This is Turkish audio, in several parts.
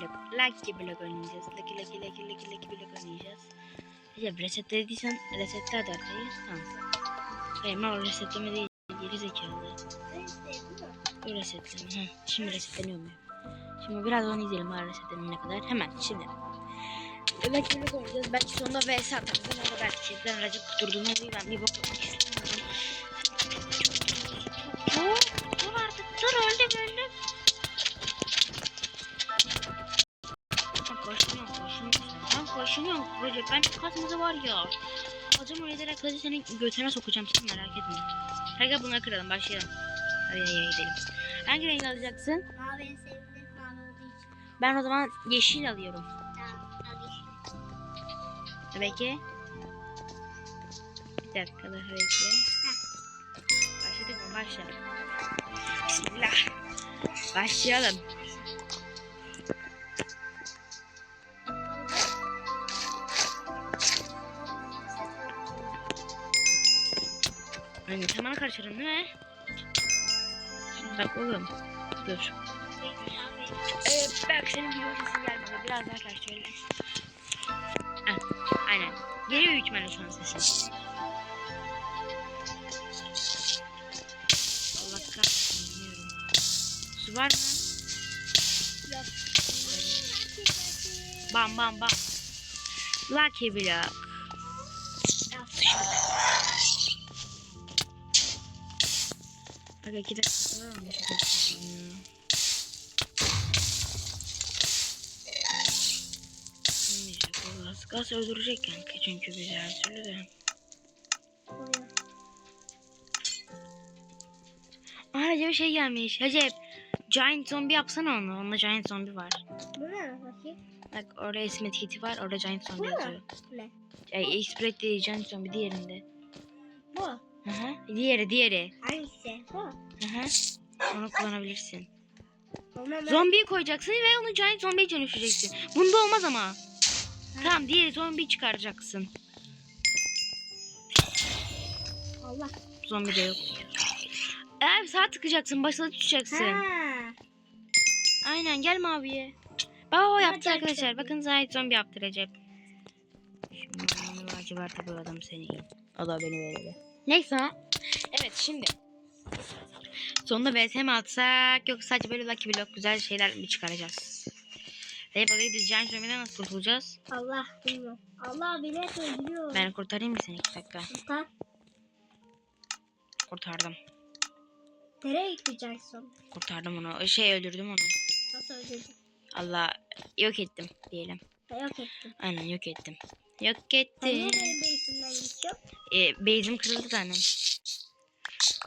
blok. Lucky blok oynayacağız. Lucky lucky lucky lucky lucky blok oynayacağız. Recep resetlediysen resetle hadi haritayı. Tamam. Hayır mal resetleme değil. Geri zekalı. Bu resetleme. Heh, şimdi resetleniyor mu? Şimdi biraz onu izleyelim var resetlenene kadar. Hemen şimdi. Evet böyle oynayacağız. Belki sonunda vs atarız. Ben orada belki şeyden kurtulduğunu oluyor. Ben bir bok yapmak istemiyorum. Recep. Ben kasmada var ya. Alacağım oraya direkt kılıcı senin götüne sokacağım. Sen merak etme. Hadi bunları kıralım başlayalım. Hadi hadi gidelim. Hangi renk alacaksın? Mavi en sevdiğim mavi olduğu için. Ben o zaman yeşil alıyorum. Tamam. Al yeşil. Peki. Bir dakika daha bekle. Başladık mı? Başla. Bismillah. Başlayalım. Önce hemen karıştırın değil mi? Şimdi bak oğlum. Dur. Evet bak senin video sesin gelmedi. Biraz daha karıştıralım. Heh, aynen. Geliyor büyük ihtimalle şu an sesin. Allah kahretsin bilmiyorum. Su var mı? Yok. Bam bam bam. Lucky block. Bak iki dakika var mı? Gaz. Gaz öldürecek kanka çünkü bizi her türlü de. Aa Recep şey gelmiş. Recep Giant Zombie yapsana onu. Onda Giant Zombie var. Bu ne? Bakayım. Bak orada isim etiketi var. Orada Giant Bu Zombie mu? yazıyor. Ne? Ay, değil Giant Zombie diğerinde. Bu. Hı hı. Diğeri diğeri. Hangisi? Bu. Hı hı. Onu kullanabilirsin. Ben... Zombiyi koyacaksın ve onu Giant Zombie'ye dönüştüreceksin. Bunda olmaz ama. Tamam diğeri zombi çıkaracaksın. Allah. Zombi de yok. Eğer sağ tıkacaksın, başına tutacaksın. Ha. Aynen gel maviye. Bak o yaptı arkadaşlar. Bakın Zahit zombi yaptı Recep. Şimdi lacivert'e boyadım seni. O da beni verdi. Neyse. Evet şimdi. Sonunda VS mi atsak yoksa sadece böyle Lucky Block güzel şeyler mi çıkaracağız? Recep odayı diyeceğim zombi'den nasıl kurtulacağız? Allah bilmiyorum. Allah bile. Ben kurtarayım mı seni iki dakika? Sultan. Kurtardım. Nereye gideceksin? Kurtardım onu. Şey öldürdüm onu. Nasıl öldürdün? Allah yok ettim diyelim. Yok ettim. Aynen yok ettim. Yok ettim. benim beysimden geçiyorsun? E, base'im kırıldı tanem.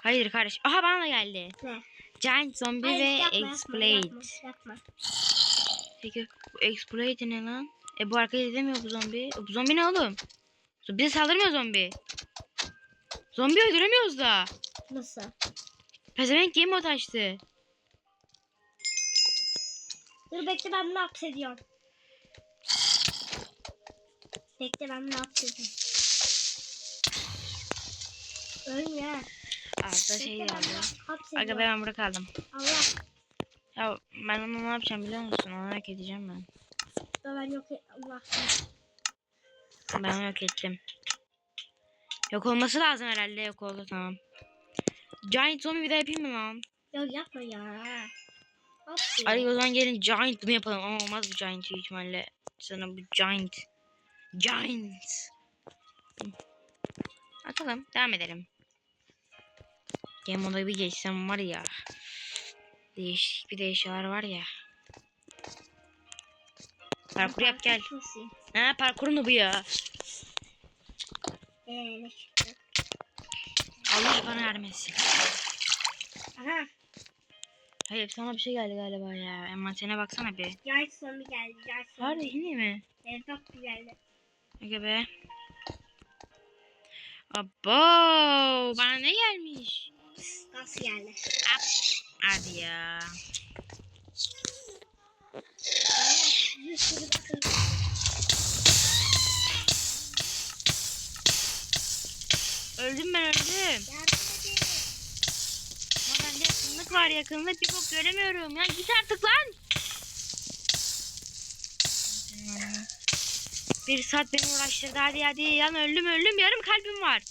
Hayır kardeş. Aha bana da geldi. Ne? Giant Zombie Hayır, ve yapma, yapma, Exploit. yapma, yapma. Peki bu Exploit ne lan? E bu hareket edemiyor bu zombi. E, bu zombi ne oğlum? Bize saldırmıyor zombi. Zombi öldüremiyoruz da. Nasıl? Pezevenk game mode açtı. Dur bekle ben bunu hapsediyorum. Bekle ben bunu hapsediyorum. Ha. Arda şey geldi. Aga ben burada kaldım. Allah. Ya ben onu ne yapacağım biliyor musun? Onu yok edeceğim ben. Ben yok et. Allah. Ben onu yok ettim. Yok olması lazım herhalde. Yok oldu tamam. Giant zombie bir daha yapayım mı lan? Yok yapma ya. Hadi o zaman gelin giant bunu yapalım ama olmaz bu giant büyük ihtimalle. Sana bu giant. Giant. Atalım. Devam edelim. Game moda bir geçsem var ya. Değişik bir de eşyalar var ya. Parkur yap gel. Ha parkurun bu ya. Ne? Allah bana yardım etsin. Aha. Hayır sana bir şey geldi galiba ya. Envanterine baksana bir. Yay zombi geldi. Yay zombi. Harbi yine mi? Evet çok güzeldi. Aga be. Abo bana ne gelmiş? Nasıl geldi? Hadi ya. Bir sürü bakın. Öldüm ben öldüm. Ama bende yakınlık var yakınlık bir bok göremiyorum ya. Git artık lan. Bir saat beni uğraştırdı. Hadi hadi. Yan öldüm öldüm. Yarım kalbim var.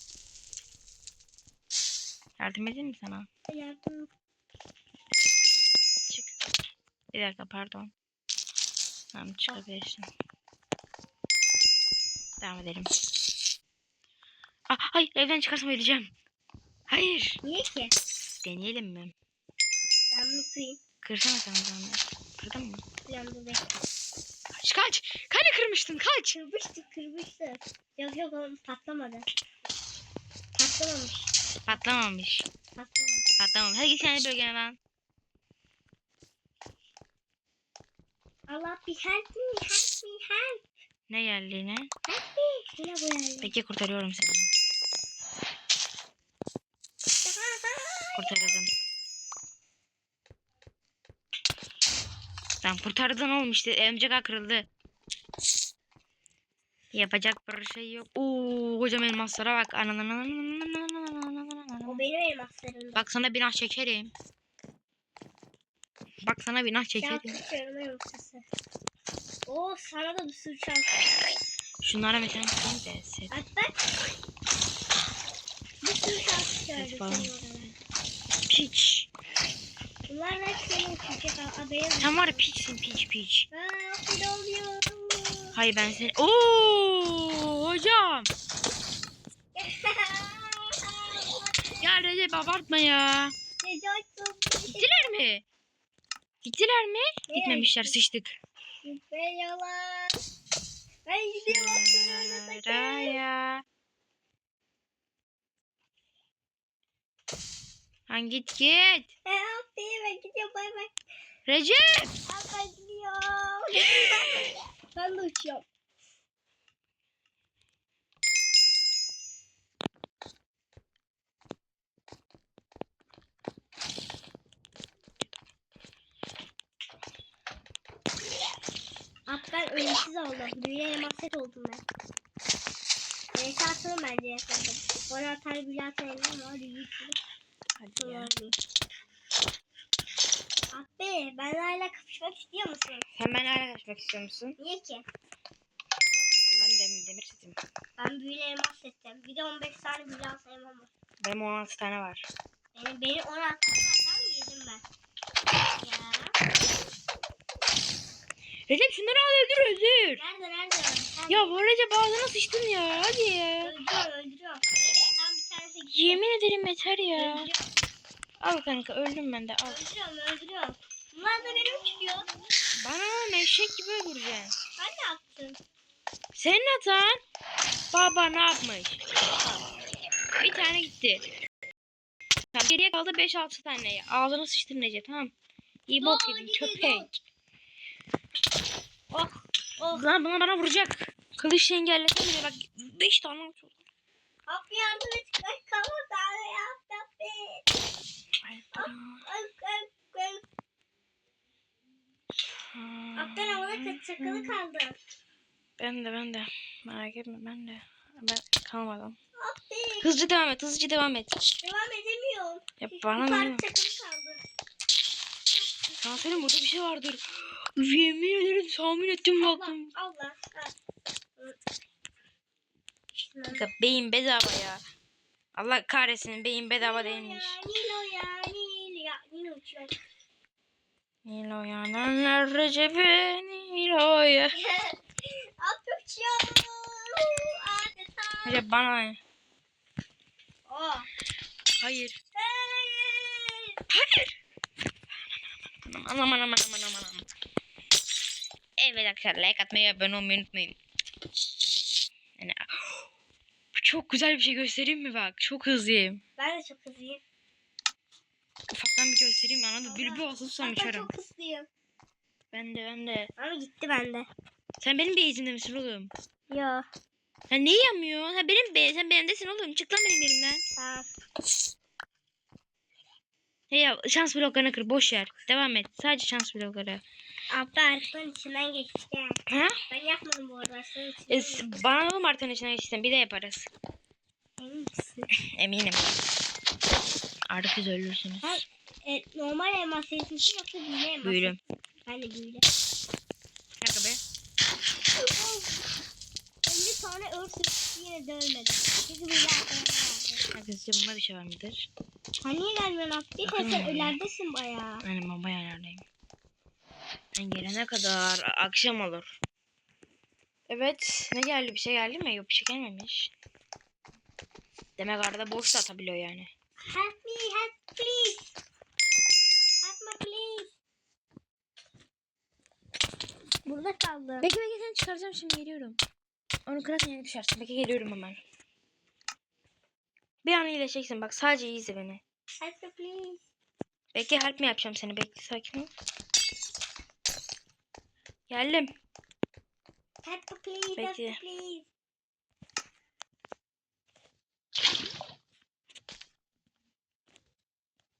Yardım edeyim mi sana? Yardım. Çık. Bir dakika pardon. Tamam çıkabilirsin. Devam edelim. Ah, hayır evden çıkarsam öleceğim. Hayır. Niye ki? Deneyelim mi? Ben kırayım. Kırsana sen o zaman. Kırdın mı? Yandı bekle. Kaç kaç. Kale kırmıştım kaç. Kırmıştık kırmıştık. Yok yok oğlum patlamadı. Patlamamış. Patlamamış. Patlamamış. Patlamamış. Hadi git kendi bölgene lan. Allah bir help me help me help. Ne geldi yine? Help me. Yine bu geldi. Peki kurtarıyorum seni. Kurtarıldım. Tamam kurtardın oğlum işte. Ağ kırıldı. Yapacak bir şey yok. Oo hocam elmaslara bak. O benim elmaslarım. Bak sana binah çekerim. Bak sana Ya çekerim. elmasası. Oo sana da bir sürü şans. Şunlara mesela koyayım da set. Bak bak. Bir sürü senin oradan. Piç. Bunlar da senin uçacak adaya. Sen var ya piçsin piç piç. Aa bir oluyor. Hayır ben seni... Oo hocam. Ya Recep abartma ya. Gittiler mi? Gittiler mi? Gitmemişler sıçtık. Ben yalan. Ben gidiyorum. Raya. Lan git git. Ben ben gidiyorum bay bay. Recep. Ben gidiyorum. ben de uçuyorum. Abi ben ölümsüz oldum. Büyüye emaset oldum ben. Neyse atalım bence yakalım. Bana atar bir atar elim var. Yürüyüşürüz. Hadi ya. Abi ben hala kapışmak istiyor musun? Sen benimle hala kaçmak istiyor musun? Niye ki? Ben, ben demir, demir setim. Ben büyüyle elmas. Bir de 15 tane büyüle alsayım ama. Benim 16 tane var. Benim, beni 16 tane atan yedim ben. Ya. Recep şunları al öldür öldür. Nerede nerede? Sen Ya bu Recep ağzına sıçtın ya. Hadi ya. Öldürüyorum öldürüyorum. Tam bir tanesi gitti. Yemin ederim yeter ya. Öldürüyorum, Al kanka öldüm ben de al. öldürüyorum öldürüyorum. Bunlar da benim uçuyor. Bana meşek gibi öldüreceksin. Ben ne yaptım? Senin hatan. Baba ne yapmış? Bir tane gitti. Tamam geriye kaldı 5-6 tane. Ağzına sıçtın Recep tamam. İyi bok yedin gidiyor, köpek. Oh. Lan bana bana vuracak. Kılıçla engellesem bile bak 5 tane uçurdu. Abi yardım et. Ben kamu tane yaptım. Ben havada kaç çakalı kaldım. Ben de ben de. Merak etme ben de. Ben kalmadım. Abi Hızlıca devam et. Hızlıca devam et. devam edemiyorum. Ya bana ne? Yukarı çakalı kaldı. Sana söyleyeyim burada bir şey vardır. Yemin ederim tahmin ettim Allah baktım. Allah. Kanka beyin bedava ya. Allah kahretsin beyin bedava Nilo değilmiş. ya, Nilo ya, Nilo ya, Nilo uçuyor. Nilo yananlar Recep'e Nilo ya. Abi uçuyor. Adeta. Recep bana? Oh. Hayır. Hayır. Aman aman aman aman aman aman. Evet arkadaşlar like atmayı abone olmayı unutmayın. Yani, çok güzel bir şey göstereyim mi bak? Çok hızlıyım. Ben de çok hızlıyım. Ufaktan bir göstereyim anladın? Allah. basılsam Bak ben çok hızlıyım. Ben de ben de. Ama gitti bende. Sen benim beyzimde misin oğlum? Yo. Sen neyi yapmıyorsun? Sen benim be sen benimdesin oğlum. Çık lan benim yerimden. Tamam. Hey ya şans bloklarını kır. Boş yer. Devam et. Sadece şans blokları. Abi haritanın içinden geçti. Ha? Ben yapmadım bu arada. İçinden E, bana da Mart'ın içine geçsin. Bir de yaparız. Emin misin? Eminim. Artık siz ölürsünüz. Ha, e, normal elmas setisi mi yoksa büyülü elmas Büyülü. Ben de büyülü. Kanka be. yine de ölmedim. Çünkü bir vardı. Arkadaşlar bunda bir şey var mıdır? Sen niye gelmiyorsun Abdi? Sen, ilerdesin bayağı. Aynen ben bayağı ilerideyim. Ben gelene kadar akşam olur. Evet. Ne geldi? Bir şey geldi mi? Yok bir şey gelmemiş. Demek arada boş da atabiliyor yani. Help me, help please. Help me please. Burada kaldım. Bekle bekle seni çıkaracağım şimdi geliyorum. Onu kırarsan yeni düşersin. Bekle geliyorum hemen. Bir an iyileşeceksin bak sadece iyi izle beni. Help me please. Bekle help mi yapacağım seni bekle sakin ol. Geldim. Help me please, me please.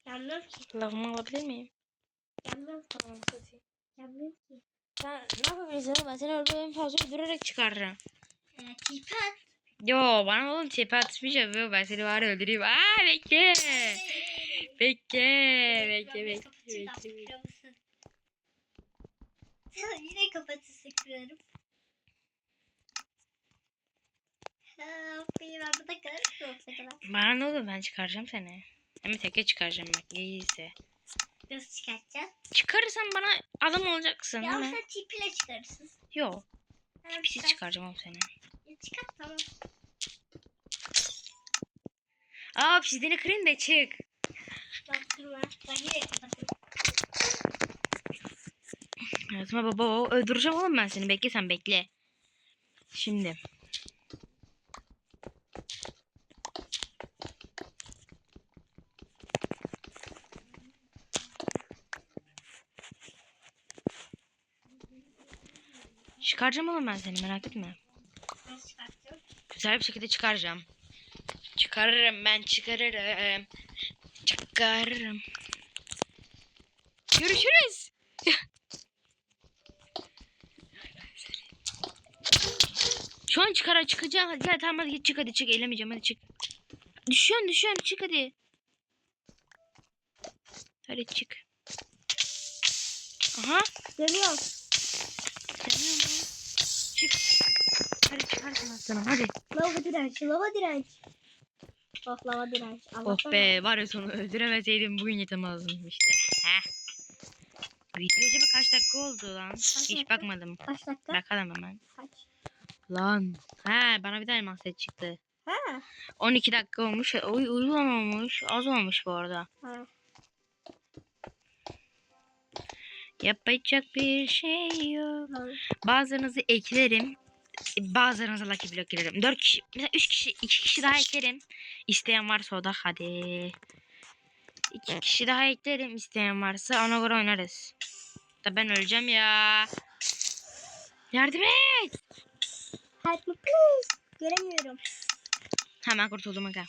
Yanmıyorum ki. Lavımı alabilir miyim? Ki. Tamam satayım. Yanmıyorum ki. Sen ne yapabilirsin? Ben seni en fazla öldürerek çıkarırım. Ee. Yo bana oğlum tepe atmış yapıyor. Ben seni var öldüreyim. Aa bekle. Bekle. Bekle bekle. bekle, bekle. Yine kafası. Benim ben burada kalır yoksa kadar. Bana ne olur ben çıkaracağım seni. Ama teke çıkaracağım bak iyiyse. Nasıl çıkartacağız? Çıkarırsan bana adam olacaksın. Ya sen tipiyle çıkarırsın. Yo. Tamam, Pisi çıkar. çıkaracağım oğlum seni. Ya çıkar tamam. Aa pisliğini kırayım da çık. Baktırma. Ben yine kapatırım. Hayatıma baba o öldüreceğim oğlum ben seni. Bekle sen bekle. Şimdi. Çıkaracağım oğlum ben seni merak etme. Güzel bir şekilde çıkaracağım. Çıkarırım ben çıkarırım. Çıkarırım. Görüşürüz. Şu an çıkara çıkacağım. Hadi tamam hadi git çık hadi çık. Eylemeyeceğim hadi çık. Düşüyorsun düşüyorsun çık hadi. Hadi çık. Aha. Dönüyorum. Demiyor mu? Çık. Hadi çıkarsın aslanım hadi. Lava direnç. Lava direnç. Oh lava direnç. Oh Allah'tan be var ya sonu öldüremeseydim bugün yetemezdim işte. Heh. Video acaba kaç dakika oldu lan? Hiç dakika? bakmadım. Kaç dakika? Bakalım hemen. Kaç? Lan. He bana bir tane mahset çıktı. Ha. 12 dakika olmuş. Uy uygun olmuş. Az olmuş bu arada. Ha. Yapacak bir şey yok. Tamam. Bazılarınızı eklerim. Bazılarınıza lucky block girerim. 4 kişi, mesela 3 kişi, 2 kişi daha eklerim. İsteyen varsa o da hadi. 2 kişi daha eklerim isteyen varsa ona göre oynarız. Da ben öleceğim ya. Yardım et. Help me please. Göremiyorum. Hemen kurtuldum aga.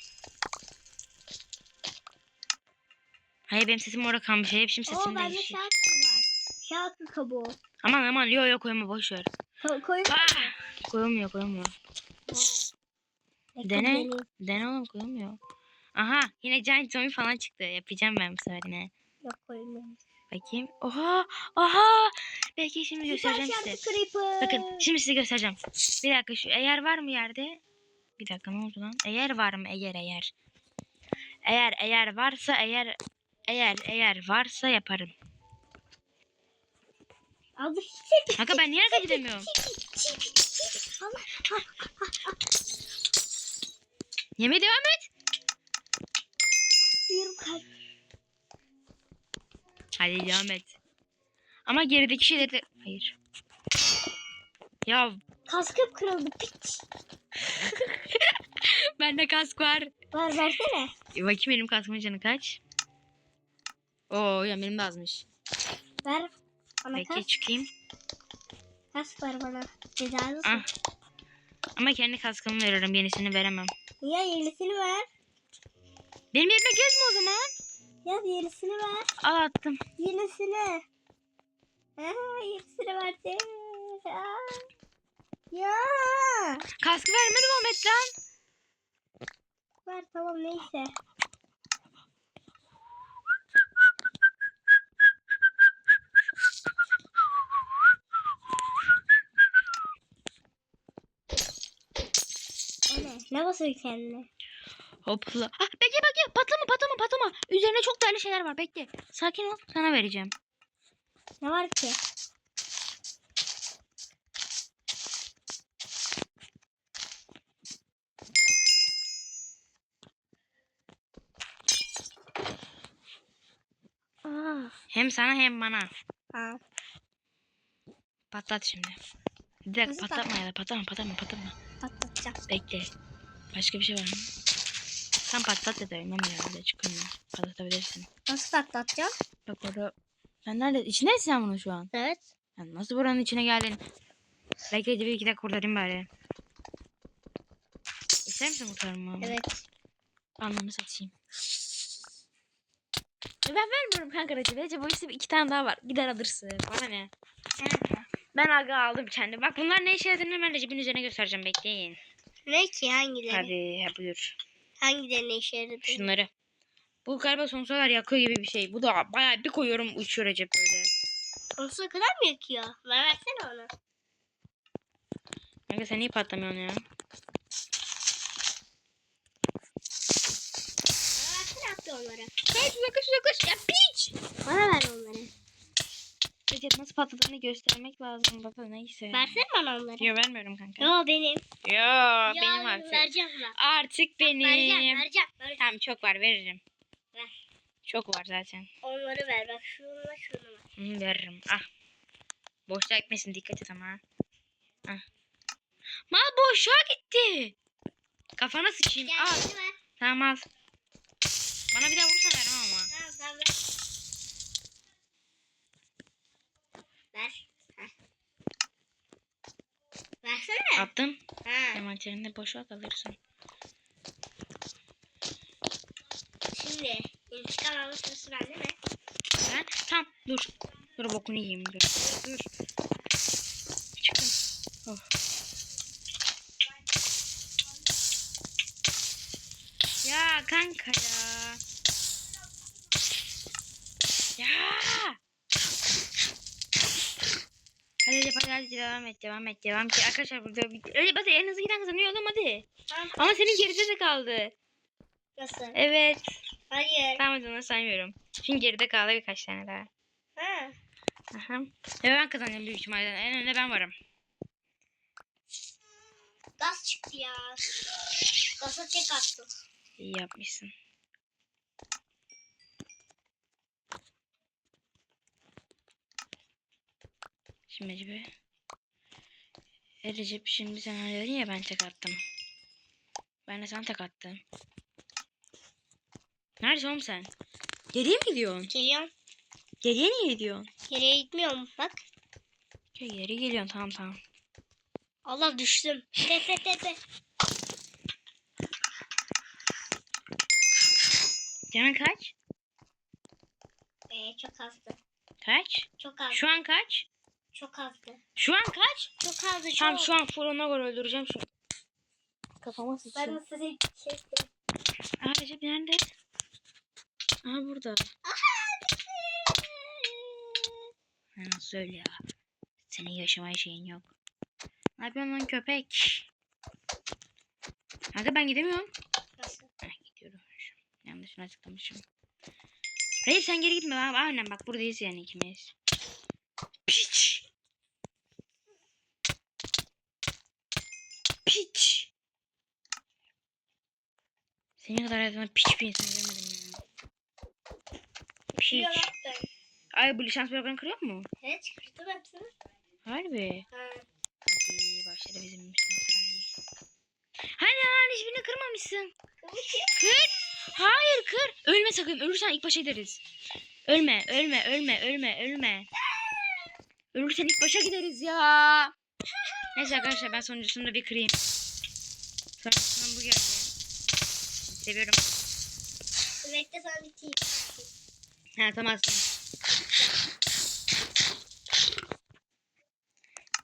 Hayır benim sesim orada kalmış. Hep şimdi Oo sesim bende değişik. şarkı var. Şarkı kabuğu. Aman aman yok yok koyma boş ver. Ko koyun. Ah! Koyulmuyor koyulmuyor. Dene. Dene oğlum koyulmuyor. Aha yine giant zombie falan çıktı. Yapacağım ben bu sefer yine. Yok koymuyor. Bakayım. Oha! Oha! Belki şimdi göstereceğim size. Bakın şimdi size göstereceğim. Bir dakika şu eğer var mı yerde? Bir dakika ne oldu lan? Eğer var mı? Eğer eğer. Eğer eğer varsa eğer eğer eğer varsa yaparım. Abi hiç Kanka ben niye hareket edemiyorum? Yemeğe devam et. Bir kalp. Hadi devam et. Ama gerideki şeyleri de... Hayır. Ya Kaskım kırıldı piç. bende kask var. Ver versene. E, bakayım benim kaskımın canı kaç? Oo ya benim de azmış. Ver. Bana Bekle kask. çıkayım. Kask ver bana. Cezalı Ah. Ama kendi kaskımı veririm. Yenisini veremem. Ya yenisini ver. Benim yerime gezme o zaman. Ya yenisini ver. Al attım. Yenisini. Ha, yenisini verdi. Ya. Ya. Kaskı vermedim Ahmet lan. Ver tamam neyse. Ne basıyor kendine? Hopla. Ah bekle bekle patlama patlama patlama. Üzerine çok değerli şeyler var bekle. Sakin ol sana vereceğim. Ne var ki? Aa, Hem sana hem bana. ha. Patlat şimdi. Bir dakika Nasıl patlatma ya da patlatma patlatma patlatma. Patlatacağım. Bekle. Başka bir şey var mı? Sen patlat ya da ölmem herhalde çıkmıyor. Patlatabilirsin. Nasıl patlatacağım? Bak orada. Sen nerede? İçindesin sen bunun şu an. Evet. Sen nasıl buranın içine geldin? Bekle bir iki dakika kurtarayım bari. İster misin kurtarmamı? Evet. Anlamı satayım. Ya Ben vermiyorum kanka Recep. Recep o işte iki tane daha var. Gider alırsın. Bana ne? Ben aga aldım kendi. Bak bunlar ne işe yaradığını hemen Recep'in üzerine göstereceğim. Bekleyin. Ne ki hangileri? Hadi ha, buyur. Hangileri ne işe yaradı? Şunları. Bu galiba sonsuza yakıyor gibi bir şey. Bu da bayağı bir koyuyorum uçuyor Recep böyle. Sonsuza kadar mı yakıyor? Ver versene onu. Kanka sen niye patlamıyorsun ya? Ver versene yaptı onları. Kaç uzaklaş uzaklaş ya piç. Bana ver onları. Recep nasıl patladığını göstermek lazım. Baba neyse. Versene bana onları. Yo vermiyorum kanka. Yo benim. Yo Ya, benim artık. Vereceğim ben. Artık benim. Vereceğim, vereceğim, vereceğim. Tamam çok var veririm. Ver. Çok var zaten. Onları ver. Bak şununla şunu ver. Hı, veririm. Ah. Boşluğa gitmesin dikkat et ama. Ah. Mal boşluğa gitti. Kafana sıçayım. Gel Al. Tamam al. Bana bir daha vursan vermem ama. Tamam tamam ver. Heh. Versene. Attım. Ha. Envanterinde boşluğa kalırsın. Şimdi intikam alma sırası bende mi? Ben tam dur. Dur bokunu yiyeyim dur. Dur. Çıktım. Oh. Ya kanka ya. Ya. Hadi hadi devam et devam et devam et. Arkadaşlar burada bir... Öyle hadi en hızlı giden kazanıyor oğlum hadi. Tamam. Ama senin geride de kaldı. Nasıl? Evet. Hayır. Tamam hadi onu saymıyorum. Çünkü geride kaldı birkaç tane daha. Ha. Aha. Ve ben kazanacağım büyük ihtimalle. En önde ben varım. Gaz çıktı ya. Gaza tek attım. İyi yapmışsın. Şimdi Recep. E Recep şimdi sen dedin ya ben tek attım. Ben de sana tek attım. Neredesin oğlum sen? Geriye mi gidiyorsun? Geliyorum. Geriye niye gidiyorsun? Geriye gitmiyorum bak. Ya geri geliyorsun tamam tamam. Allah düştüm. Tepe tepe. Canın kaç? Ee, çok azdı. Kaç? Çok azdı. Şu an kaç? Çok azdı. Şu an kaç? Çok azdı. Çok. Tamam şu an fırına göre öldüreceğim şu. Kafama sıçtı. Ben sizi çektim. Aa Recep nerede? Aha burada. Ha, nasıl öyle ya? Senin yaşamaya şeyin yok. Ne yapıyorsun lan köpek? Kanka ben gidemiyorum. Nasıl? Heh, gidiyorum. Yanlışını açıklamışım. Recep sen geri gitme. Aynen bak buradayız yani ikimiz. Piç. Piç. Senin kadar hayatımda piç bir insan görmedim ya. Piç. Ay bu lisans bloklarını kırıyor mu? Evet çıkarttım hepsini. Harbi. Ha. Hadi başladı bizim mesai. Hani lan hiçbirini kırmamışsın. Kır. Hayır kır. Ölme sakın. Ölürsen ilk başa gideriz. Ölme, ölme, ölme, ölme, ölme. Ölürsen ilk başa gideriz ya. Neyse arkadaşlar ben sonuncusunu da bir kırayım. Sonrasında bu geldi. Seviyorum. Bekle sana bir tip. Ha tamam.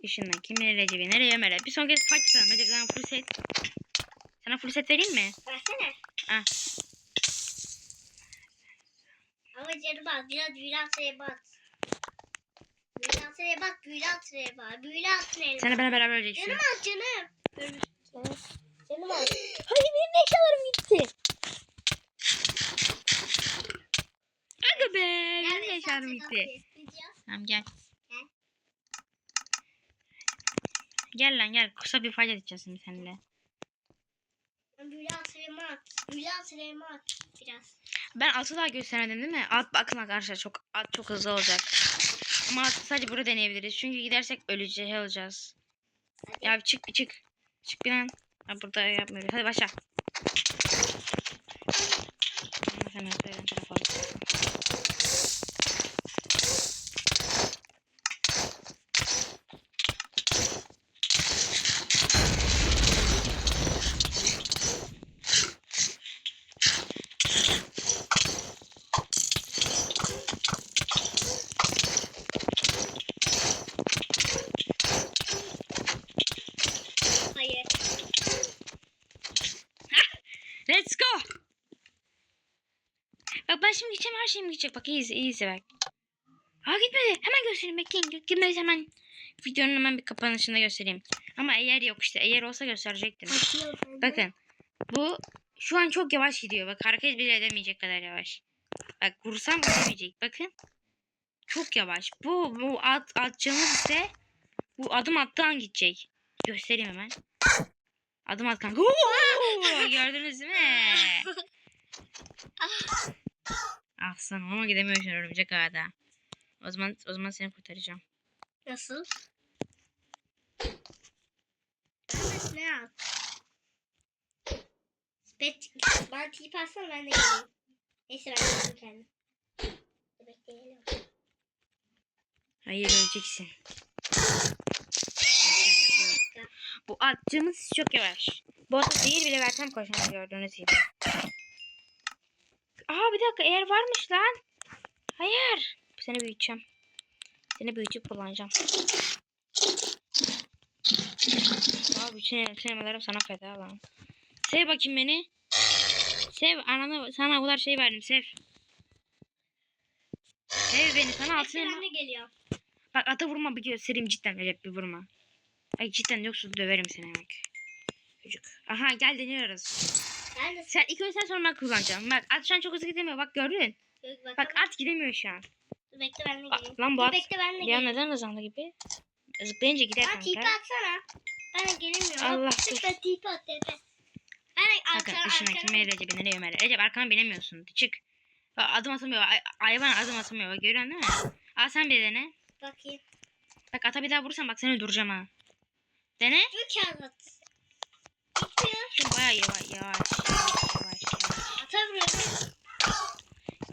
Işınla kimine Recep'i nereye Ömer'e. Bir son kez fight tutalım. Recep sana full set. Sana full set vereyim mi? Versene. Ah. Ama canım bak biraz büyülü ataya bak. Büyülü ataya bak, büyülü ataya bak. Büyülü. Sen de bana beraber öleceksin. Canım al canım. Canım al. Hayır benim eşyalarım gitti. Aga be. Benim eşyalarım gitti. Tamam gel. Gel. Gel lan gel. Kısa bir fayda edeceğiz şimdi seninle. Biraz sırama at. At. Biraz. Ben atı daha göstermedim değil mi? At bakın arkadaşlar çok at çok hızlı olacak. Ama sadece burada deneyebiliriz. Çünkü gidersek öleceğiz olacağız. Ya bir çık bir çık. Çık bir lan. Ha, burada yapmıyoruz. Hadi başla. Ama Sen öyle tarafa al. Hayır. Let's go. Bak ben şimdi gideceğim her şeyim gidecek. Bak iyiyiz iyiyiz bak. Aa gitmedi. Hemen göstereyim bekleyin. Gitmedi hemen. Videonun hemen bir kapanışında göstereyim. Ama eğer yok işte. Eğer olsa gösterecektim. Bakın. Bu şu an çok yavaş gidiyor. Bak hareket bile edemeyecek kadar yavaş. Bak vursam edemeyecek. Bakın. Çok yavaş. Bu bu at, atacağımız ise bu adım attığı an gidecek. Göstereyim hemen. Adım at kanka. Gördünüz mi? Aslanım ama gidemiyorsun örümcek ağda. O zaman o zaman seni kurtaracağım. Nasıl? Görmez ne yap? Bet, bana tip atsana ben de geleyim. Neyse ben geleyim kendim. Bekleyelim. Hayır öleceksin. Bu atacağımız çok yavaş. Bu arada zehir bile versem koşamaz gördüğünüz gibi. Aa bir dakika eğer varmış lan. Hayır. Seni büyüteceğim. Seni büyütüp kullanacağım. Aa bütün sinemalarım sana feda lan. Sev bakayım beni. Sev ananı sana bu kadar şey verdim sev. Sev beni sana altın elma. geliyorum. Bak ata vurma bir göstereyim cidden Recep bir vurma. Ay cidden yoksa döverim seni bak. Çocuk. Aha gel deniyoruz. Sen ilk önce sen sonra ben kullanacağım. Bak at şu an çok hızlı gidemiyor bak gördün. Dur bakalım. Bak at gidemiyor şu an. Dur bekle ben de geleyim. lan bu Dur at bekle ben de geleyim. neden hızlandı gibi. Zıplayınca gider Bana tipi kanka. atsana. Ben de gelemiyorum. Allah Lütfen tipi at tepe. Ben arkana arkana. kime Recep'e nereye Ömer'e. Recep arkana binemiyorsun. Çık. Bak adım atamıyor. Ay, hayvan adım atamıyor. Görüyorsun değil mi? Al sen bir dene. Bakayım. Bak ata bir daha vurursan bak seni öldüreceğim ha. Dene. Dur kağıt. Şimdi bayağı yavaş yavaş yavaş yavaş. Atamıyorum.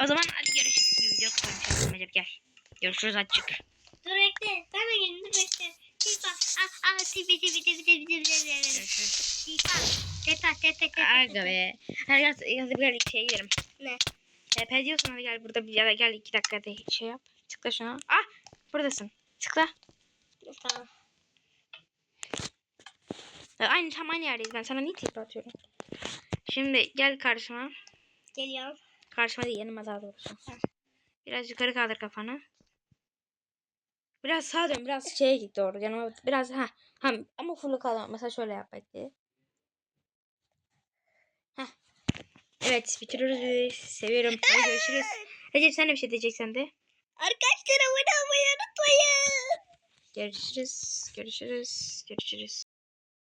O zaman hadi görüşürüz. Bir video koymuş Recep gel. Görüşürüz hadi çık. Dur bekle. Ben de geleyim. Dur bekle. Tipi at. Aa, aa, tipi tipi tipi tipi tipi tipi tipi. Görüşürüz. Tipi at. Tepe at, tepe tepe. Aga be. Hadi gel, hadi gel şeye gidelim. Ne? TP diyorsun hadi gel burada bir ya da gel iki dakika de şey yap. Tıkla şuna. Ah buradasın. Tıkla. Tamam. Ya, Aynı tam aynı yerdeyiz. Ben sana niye tip atıyorum? Şimdi gel karşıma. Geliyorum. Karşıma değil yanıma daha doğrusu. Biraz yukarı kaldır kafanı. Biraz sağa dön. Biraz şeye git doğru. Yanıma biraz ha. ha ama full kalma. Mesela şöyle yap belki. Heh. Evet bitiriyoruz. Seviyorum. Hadi görüşürüz. Recep sen de bir şey diyeceksen de. Arkadaşlar abone olmayı unutmayın. Görüşürüz. Görüşürüz. Görüşürüz.